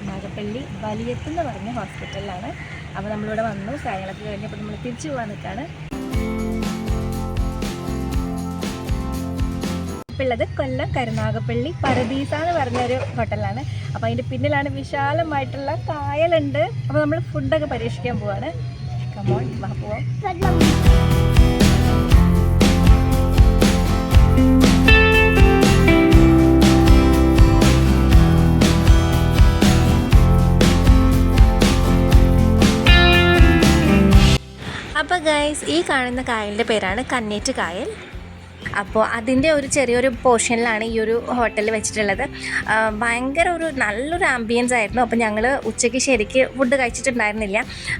കരുനാഗപ്പള്ളി വലിയത്ത് എന്ന് പറഞ്ഞ ഹോസ്പിറ്റലിലാണ്. അപ്പോൾ നമ്മളിവിടെ വന്നു. കാര്യങ്ങളൊക്കെ കഴിഞ്ഞപ്പോൾ നമ്മൾ തിരിച്ചു പോകാൻ നിൽക്കുകയാണ് ഉള്ളത് കൊല്ലം കരുനാഗപ്പള്ളി പരദീസ എന്ന് പറഞ്ഞൊരു ഹോട്ടലാണ്. അപ്പോൾ അതിന്റെ പിന്നിലാണ് വിശാലമായിട്ടുള്ള കായലുണ്ട്. അപ്പോൾ നമ്മൾ ഫുഡൊക്കെ പരീക്ഷിക്കാൻ പോവാണ്. കമോൺ പോവാം. ഗൈസ് ഈ കാണുന്ന കായലിന്റെ പേരാണ് കന്നേറ്റ് കായൽ. അപ്പോൾ അതിന്റെ ഒരു ചെറിയൊരു പോർഷനിലാണ് ഈ ഒരു ഹോട്ടൽ വെച്ചിട്ടുള്ളത്. ഭയങ്കര ഒരു നല്ലൊരു ആംബിയൻസ് ആയിരുന്നു. അപ്പോൾ ഞങ്ങൾ ഉച്ചയ്ക്ക് ശരിക്ക് ഫുഡ് കഴിച്ചിട്ടുണ്ടായിരുന്നില്ല.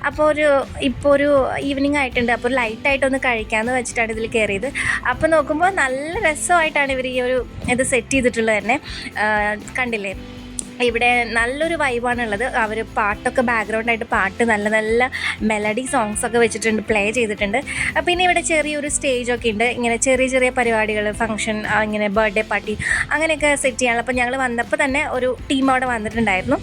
അപ്പോൾ ഒരു ഇപ്പോൾ ഒരു ഈവനിങ് ആയിട്ടുണ്ട്. അപ്പോൾ ലൈറ്റായിട്ടൊന്ന് കഴിക്കാമെന്ന് വെച്ചിട്ടാണ് ഇതിൽ കയറിയത് അപ്പോൾ നോക്കുമ്പോൾ നല്ല രസമായിട്ടാണ് ഇവർ ഈ ഒരു ഇത് സെറ്റ് ചെയ്തിട്ടുള്ളത് തന്നെ. കണ്ടില്ലേ? ഇവിടെ നല്ലൊരു വൈബാണുള്ളത് അവർ പാട്ടൊക്കെ ബാക്ക്ഗ്രൗണ്ടായിട്ട് പാട്ട് നല്ല നല്ല മെലഡി സോങ്സ് ഒക്കെ വെച്ചിട്ടുണ്ട് പ്ലേ ചെയ്തിട്ടുണ്ട്. പിന്നെ ഇവിടെ ചെറിയൊരു സ്റ്റേജൊക്കെ ഉണ്ട്. ഇങ്ങനെ ചെറിയ ചെറിയ പരിപാടികൾ ഫംഗ്ഷൻ ഇങ്ങനെ ബർത്ത്ഡേ പാർട്ടി അങ്ങനെയൊക്കെ സെറ്റ് ചെയ്യാനുള്ള. അപ്പോൾ ഞങ്ങൾ വന്നപ്പോൾ തന്നെ ഒരു ടീം അവിടെ വന്നിട്ടുണ്ടായിരുന്നു.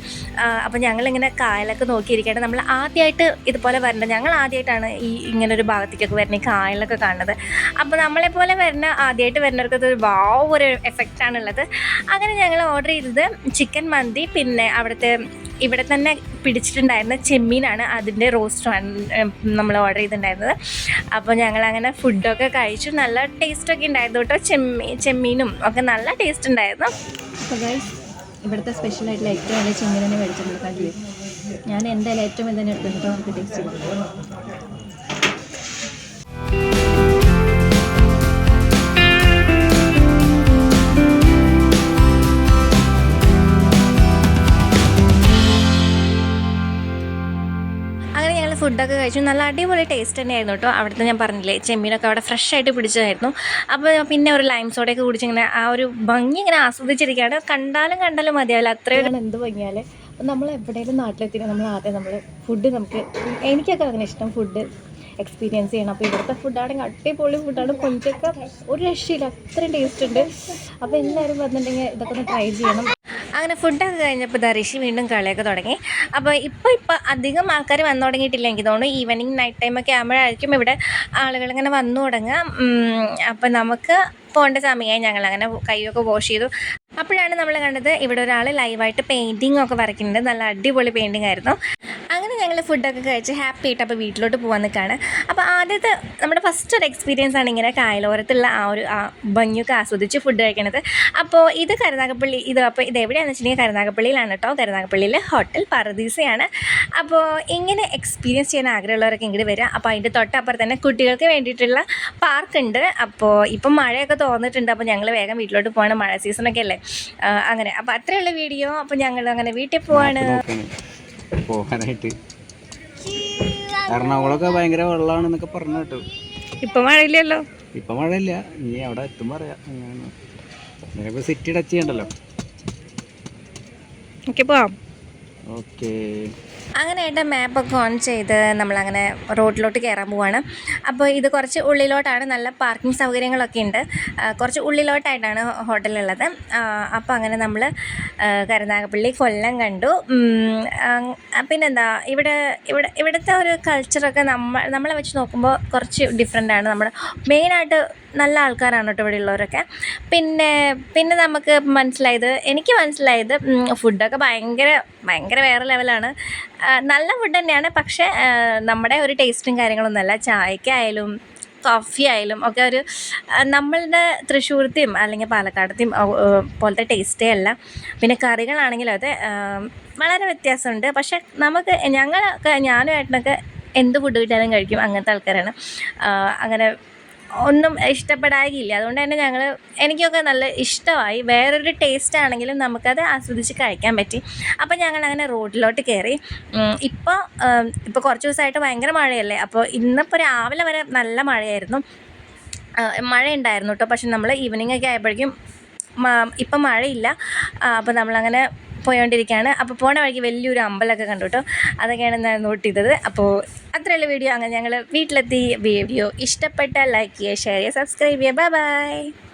അപ്പോൾ ഞങ്ങളിങ്ങനെ കായലൊക്കെ നോക്കിയിരിക്കുകയാണ്. നമ്മൾ ആദ്യമായിട്ട് ഇതുപോലെ വരേണ്ടത് ഞങ്ങൾ ആദ്യമായിട്ടാണ് ഈ ഇങ്ങനെ ഒരു ഭാഗത്തേക്കൊക്കെ വരുന്നത് ഈ കായലൊക്കെ കാണുന്നത്. അപ്പോൾ നമ്മളെപ്പോലെ വരുന്ന ആദ്യമായിട്ട് വരുന്നവർക്ക് ഒരു വാവ് ഒരു എഫക്റ്റാണുള്ളത് അങ്ങനെ ഞങ്ങൾ ഓർഡർ ചെയ്തത് ചിക്കൻ മന്തി പിന്നെ അവിടുത്തെ ഇവിടെ തന്നെ പിടിച്ചിട്ടുണ്ടായിരുന്ന ചെമ്മീനാണ് അതിന്റെ റോസ്റ്റാണ് നമ്മൾ ഓർഡർ ചെയ്തിട്ടുണ്ടായിരുന്നത്. അപ്പോൾ ഞങ്ങൾ അങ്ങനെ ഫുഡൊക്കെ കഴിച്ചു. നല്ല ടേസ്റ്റൊക്കെ ഉണ്ടായിരുന്നു കേട്ടോ ചെമ്മീ ചെമ്മീനും ഒക്കെ നല്ല ടേസ്റ്റ് ഉണ്ടായിരുന്നു. ഇവിടുത്തെ സ്പെഷ്യൽ ആയിട്ടുള്ള ഏറ്റവും വലിയ ചെമ്മീനെ തന്നെ മേടിച്ചിട്ടുണ്ട് കണ്ടില്ലേ? ഞാൻ എന്തായാലും ഏറ്റവും ഇതന്നെ എടുത്തിട്ടോ നമുക്ക് ടേസ്റ്റ് അങ്ങനെ ഞങ്ങൾ ഫുഡൊക്കെ കഴിച്ചു. നല്ല അടിപൊളി ടേസ്റ്റ് തന്നെയായിരുന്നു കേട്ടോ. അവിടുത്തെ ഞാൻ പറഞ്ഞില്ലേ ചെമ്മീനൊക്കെ അവിടെ ഫ്രഷ് ആയിട്ട് പിടിച്ചതായിരുന്നു. അപ്പോൾ പിന്നെ ഒരു ലൈം സോഡയൊക്കെ കുടിച്ച് ഇങ്ങനെ ആ ഒരു ഭംഗി ഇങ്ങനെ ആസ്വദിച്ചിരിക്കുകയാണ്. കണ്ടാലും കണ്ടാലും മതിയാവില്ല അത്രയും എന്ത് ഭംഗിയാൽ നമ്മൾ എവിടെയെങ്കിലും നാട്ടിലെത്തിയാൽ നമ്മൾ ആദ്യം നമ്മൾ ഫുഡ് നമുക്ക് എനിക്കൊക്കെ അങ്ങനെ ഇഷ്ടം ഫുഡ് എക്സ്പീരിയൻസ് ചെയ്യണം. അപ്പോൾ ഇവിടുത്തെ ഫുഡാണെങ്കിൽ അടിപൊളി ഫുഡാണ് കൊഞ്ചൊക്കെ ഒരു രക്ഷയില്ല അത്രയും ടേസ്റ്റ് ഉണ്ട്. അപ്പോൾ എല്ലാവരും വന്നിട്ടുണ്ടെങ്കിൽ ഇതൊക്കെ ഒന്ന് ട്രൈ ചെയ്യണം. അങ്ങനെ ഫുഡൊക്കെ കഴിഞ്ഞപ്പോൾ ദർശി വീണ്ടും കളിയൊക്കെ തുടങ്ങി. അപ്പോൾ ഇപ്പോൾ ഇപ്പോൾ അധികം ആൾക്കാർ വന്നു തുടങ്ങിയിട്ടില്ല. എനിക്ക് തോന്നുന്നു ഈവനിങ് നൈറ്റ് ടൈമൊക്കെ ആകുമ്പോഴായിരിക്കും ഇവിടെ ആളുകൾ ഇങ്ങനെ വന്നു തുടങ്ങുക. അപ്പോൾ നമുക്ക് പോകേണ്ട സമയമായി ഞങ്ങൾ അങ്ങനെ കൈയൊക്കെ വാഷ് ചെയ്തു. അപ്പോഴാണ് നമ്മൾ കണ്ടത് ഇവിടെ ഒരാൾ ലൈവായിട്ട് പെയിന്റിംഗ് ഒക്കെ വരയ്ക്കുന്നുണ്ട് നല്ല അടിപൊളി പെയിന്റിംഗ് ആയിരുന്നു. അങ്ങനെ ഞങ്ങൾ ഫുഡൊക്കെ കഴിച്ച് ഹാപ്പി ആയിട്ട് അപ്പോൾ വീട്ടിലോട്ട് പോകാൻ നിൽക്കുകയാണ് അപ്പോൾ ആദ്യത്തെ നമ്മുടെ ഫസ്റ്റ് ഒരു എക്സ്പീരിയൻസ് ആണ് ഇങ്ങനെ കായലോരത്തുള്ള ആ ഒരു ആ ഭംഗിയൊക്കെ ആസ്വദിച്ച് ഫുഡ് കഴിക്കണത്. അപ്പോൾ ഇത് കരുനാഗപ്പള്ളി ഇത് അപ്പോൾ ഇത് എവിടെയാണെന്ന് വെച്ചിട്ടുണ്ടെങ്കിൽ കരുനാഗപ്പള്ളിയിലാണ് കേട്ടോ. കരുനാഗപ്പള്ളിയിലെ ഹോട്ടൽ പറദീസയാണ് അപ്പോൾ ഇങ്ങനെ എക്സ്പീരിയൻസ് ചെയ്യാൻ ആഗ്രഹമുള്ളവരൊക്കെ ഇങ്ങോട്ട് വരിക അപ്പോൾ അതിന്റെ തൊട്ടപ്പുറത്ത് തന്നെ കുട്ടികൾക്ക് വേണ്ടിയിട്ടുള്ള പാർക്കുണ്ട് അപ്പോൾ ഇപ്പം മഴയൊക്കെ തോന്നിട്ടുണ്ട് അപ്പോൾ ഞങ്ങൾ വേഗം വീട്ടിലോട്ട് പോവാണ്. മഴ സീസണൊക്കെ അല്ലേ? അങ്ങനെ. അപ്പോൾ അത്രയുള്ള വീഡിയോ. അപ്പോൾ ഞങ്ങൾ അങ്ങനെ വീട്ടിൽ പോവാണ്. പോകാനായിട്ട്. എറണാകുളമൊക്കെ ഭയങ്കര വെള്ളമാണെന്നൊക്കെ പറഞ്ഞു കേട്ടു. ഇപ്പം മഴയില്ലല്ലോ? ഇപ്പൊ മഴയില്ല. നീ അവിടെ എത്തും പറയാം. നിനക്ക് സിറ്റി ടച്ച് ചെയ്യണ്ടല്ലോ ഓക്കെ പോവാം. ഓക്കേ. അങ്ങനെ ആയിട്ട് മാപ്പൊക്കെ ഓൺ ചെയ്ത് നമ്മളങ്ങനെ റോഡിലോട്ട് കയറാൻ പോവാണ്. അപ്പോൾ ഇത് കുറച്ച് ഉള്ളിലോട്ടാണ്. നല്ല പാർക്കിംഗ് സൗകര്യങ്ങളൊക്കെ ഉണ്ട്. കുറച്ച് ഉള്ളിലോട്ടായിട്ടാണ് ഹോട്ടലുള്ളത്. അപ്പോൾ അങ്ങനെ നമ്മൾ കരുനാഗപ്പള്ളി കൊല്ലം കണ്ടു. പിന്നെന്താ ഇവിടെ ഇവിടെ ഇവിടുത്തെ ഒരു കൾച്ചറൊക്കെ നമ്മൾ നമ്മളെ വെച്ച് നോക്കുമ്പോൾ കുറച്ച് ഡിഫറെന്റ് ആണ്. നമ്മുടെ മെയിനായിട്ട് നല്ല ആൾക്കാരാണ് കേട്ടോ ഇവിടെ ഉള്ളവരൊക്കെ. പിന്നെ പിന്നെ നമുക്ക് മനസ്സിലായത് എനിക്ക് മനസ്സിലായത് ഫുഡൊക്കെ ഭയങ്കര ഭയങ്കര വേറെ ലെവലാണ് നല്ല ഫുഡ് തന്നെയാണ്. പക്ഷേ നമ്മുടെ ഒരു ടേസ്റ്റും കാര്യങ്ങളൊന്നുമല്ല. ചായക്കായാലും കോഫി ആയാലും ഒക്കെ ഒരു നമ്മളുടെ തൃശ്ശൂരത്തെയും അല്ലെങ്കിൽ പാലക്കാടത്തെയും പോലത്തെ ടേസ്റ്റേ അല്ല. പിന്നെ കറികളാണെങ്കിലും അത് വളരെ വ്യത്യാസമുണ്ട്. പക്ഷേ നമുക്ക് ഞങ്ങളൊക്കെ ഞാനും ഏട്ടനൊക്കെ എന്ത് ഫുഡ് കിട്ടിയാലും കഴിക്കും. അങ്ങനത്തെ ആൾക്കാരാണ്. അങ്ങനെ ഒന്നും ഇഷ്ടപ്പെടാകില്ല അതുകൊണ്ട് തന്നെ ഞങ്ങൾ എനിക്കൊക്കെ നല്ല ഇഷ്ടമായി. വേറൊരു ടേസ്റ്റ് ആണെങ്കിലും നമുക്കത് ആസ്വദിച്ച് കഴിക്കാൻ പറ്റി. അപ്പോൾ ഞങ്ങൾ അങ്ങനെ റോഡിലോട്ട് കയറി ഇപ്പോൾ ഇപ്പോൾ കുറച്ച് ദിവസമായിട്ട് ഭയങ്കര മഴയല്ലേ? അപ്പോൾ ഇന്നിപ്പോൾ രാവിലെ വരെ നല്ല മഴയായിരുന്നു. മഴയുണ്ടായിരുന്നു കേട്ടോ പക്ഷെ നമ്മൾ ഈവനിങ് ഒക്കെ ആയപ്പോഴേക്കും ഇപ്പം മഴയില്ല. അപ്പോൾ നമ്മളങ്ങനെ പോയോണ്ടിരിക്കുകയാണ് അപ്പോൾ പോണ വഴിക്ക് വലിയൊരു അമ്പലമൊക്കെ കണ്ടു കേട്ടോ അതൊക്കെയാണ് ഞാൻ നോട്ട് ചെയ്തത്. അപ്പോൾ അത്രയുള്ള വീഡിയോ അങ്ങനെ ഞങ്ങൾ വീട്ടിലെത്തി. വീഡിയോ ഇഷ്ടപ്പെട്ട ലൈക്ക് ചെയ്യുക ഷെയർ ചെയ്യുക സബ്സ്ക്രൈബ് ചെയ്യുക. Bye bye